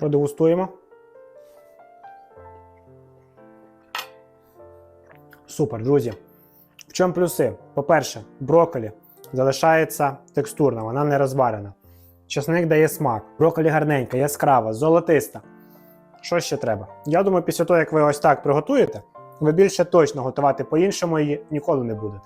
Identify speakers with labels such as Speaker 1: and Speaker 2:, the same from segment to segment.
Speaker 1: Продегустуємо. Супер, друзі. В чому плюси? По-перше, брокколі залишається текстурна, вона не розварена. Часник дає смак. Брокколі гарненька, яскрава, золотиста. Що ще треба? Я думаю, після того, як ви ось так приготуєте, ви більше точно готувати по-іншому її ніколи не будете.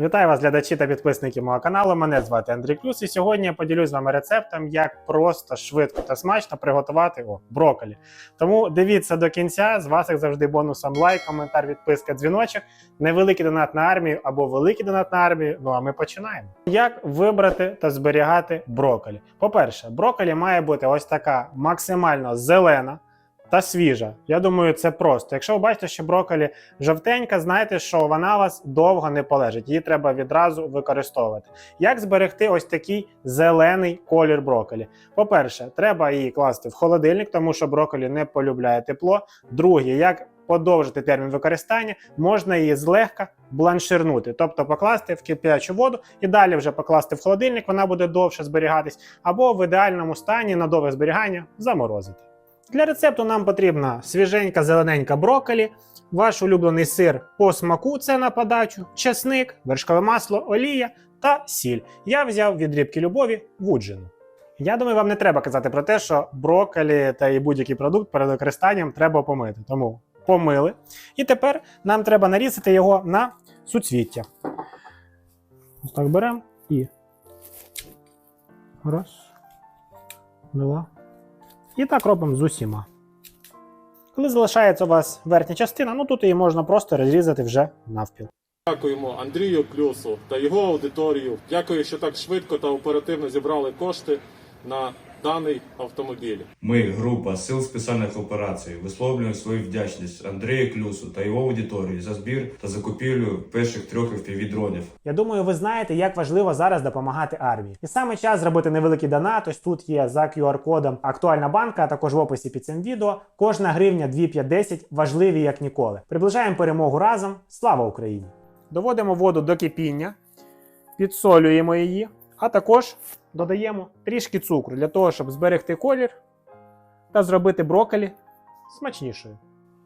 Speaker 1: Вітаю вас, глядачі та підписники мого каналу. Мене звати Андрій Клюс, і сьогодні я поділюсь з вами рецептом, як просто, швидко та смачно приготувати о, брокколі. Тому дивіться до кінця. З вас, як завжди, бонусом лайк, коментар, відписка, дзвіночок, невеликий донат на армію або великий донат на армію. Ну а ми починаємо. Як вибрати та зберігати брокколі? По-перше, брокколі має бути ось така максимально зелена. Та свіжа. Я думаю, це просто. Якщо ви бачите, що брокколі жовтенька, знайте, що вона у вас довго не полежить. Її треба відразу використовувати. Як зберегти ось такий зелений колір брокколі? По-перше, треба її класти в холодильник, тому що брокколі не полюбляє тепло. Друге, як подовжити термін використання, можна її злегка бланширнути, тобто покласти в кип'ячу воду і далі вже покласти в холодильник, вона буде довше зберігатись, або в ідеальному стані на довге зберігання заморозити. Для рецепту нам потрібна свіженька зелененька брокколі, ваш улюблений сир по смаку це на подачу, чесник, вершкове масло, олія та сіль. Я взяв від рібки любові вуджену. Я думаю, вам не треба казати про те, що брокколі та і будь-який продукт перед використанням треба помити. Тому помили. І тепер нам треба нарізати його на суцвіття. Ось так беремо і раз, два. І так робимо з усіма. Коли залишається у вас верхня частина, ну тут її можна просто розрізати вже навпіл.
Speaker 2: Дякуємо Андрію Клюсу та його аудиторію. Дякую, що так швидко та оперативно зібрали кошти на даний автомобіль.
Speaker 3: Ми, група Сил спеціальних операцій, висловлюємо свою вдячність Андрію Клюсу та його аудиторії за збір та закупівлю перших трьох FPV-дронів.
Speaker 1: Я думаю, ви знаєте, як важливо зараз допомагати армії. І саме час зробити невеликий донат. Ось тут є за QR-кодом актуальна банка, а також в описі під цим відео. Кожна гривня 2,5-10 важливі як ніколи. Приближаємо перемогу разом. Слава Україні! Доводимо воду до кипіння, підсолюємо її, а також додаємо трішки цукру для того, щоб зберегти колір та зробити брокколі смачнішою.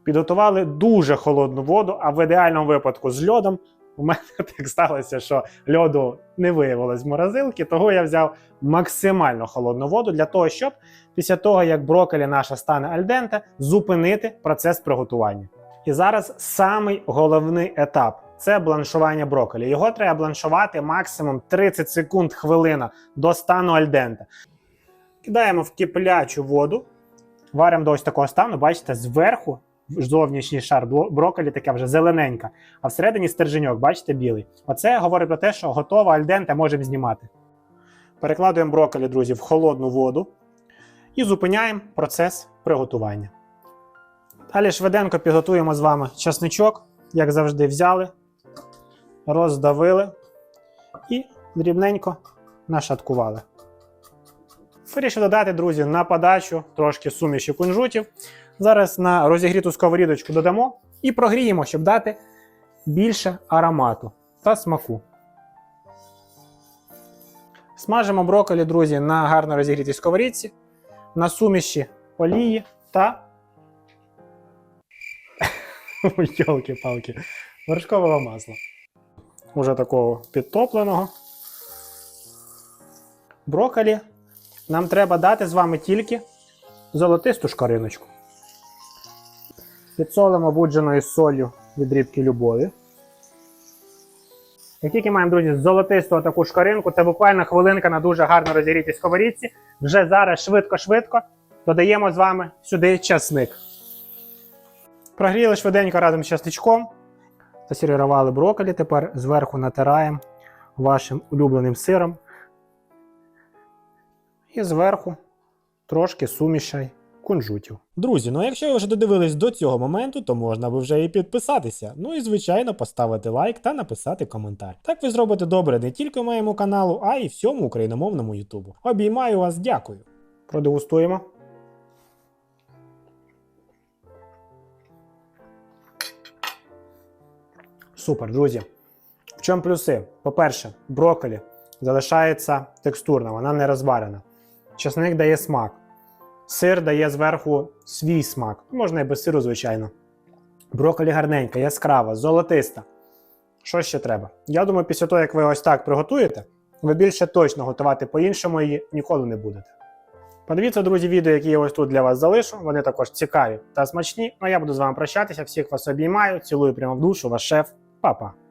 Speaker 1: Підготували дуже холодну воду, а в ідеальному випадку з льодом. У мене так сталося, що льоду не виявилось в морозилці, того я взяв максимально холодну воду для того, щоб після того, як брокколі наша стане альденте, зупинити процес приготування. І зараз самий головний етап це бланшування брокколі. Його треба бланшувати максимум 30 секунд хвилина до стану альденте. Кидаємо в киплячу воду, варимо до ось такого стану. Бачите, зверху зовнішній шар брокколі така вже зелененька, а всередині стерженьок, бачите, білий. Оце говорить про те, що готова альденте можемо знімати. Перекладуємо брокколі, друзі, в холодну воду і зупиняємо процес приготування. Далі швиденько підготуємо з вами часничок, як завжди, взяли, роздавили і дрібненько нашаткували. Вирішив додати, друзі, на подачу трошки суміші кунжутів. Зараз на розігріту сковорідочку додамо і прогріємо, щоб дати більше аромату та смаку. Смажимо брокколі, друзі, на гарно розігрітій сковорідці, на суміші олії та. Йолки-палки, вершкового масла. Уже такого підтопленого. Брокколі нам треба дати з вами тільки золотисту шкариночку. Підсолимо будженою солью від рібки любові. Як тільки маємо, друзі, золотисту таку шкаринку, це буквально хвилинка на дуже гарно розігрітій сковорідці. Вже зараз швидко-швидко додаємо з вами сюди часник. Прогріли швиденько разом з часничком. Засервірували брокколі. Тепер зверху натираємо вашим улюбленим сиром. І зверху трошки сумішай кунжутів. Друзі, ну якщо ви вже додивились до цього моменту, то можна би вже і підписатися. Ну і звичайно поставити лайк та написати коментар. Так ви зробите добре не тільки моєму каналу, а й всьому україномовному Ютубу. Обіймаю вас, дякую. Продегустуємо. Супер, друзі. В чому плюси? По-перше, брокколі залишається текстурна, вона не розварена. Часник дає смак. Сир дає зверху свій смак. Можна і без сиру, звичайно. Брокколі гарненька, яскрава, золотиста. Що ще треба? Я думаю, після того, як ви ось так приготуєте, ви більше точно готувати по-іншому її ніколи не будете. Подивіться, друзі, відео, які я ось тут для вас залишу. Вони також цікаві та смачні. Ну а я буду з вами прощатися. Всіх вас обіймаю, цілую прямо в душу, ваш шеф. papa.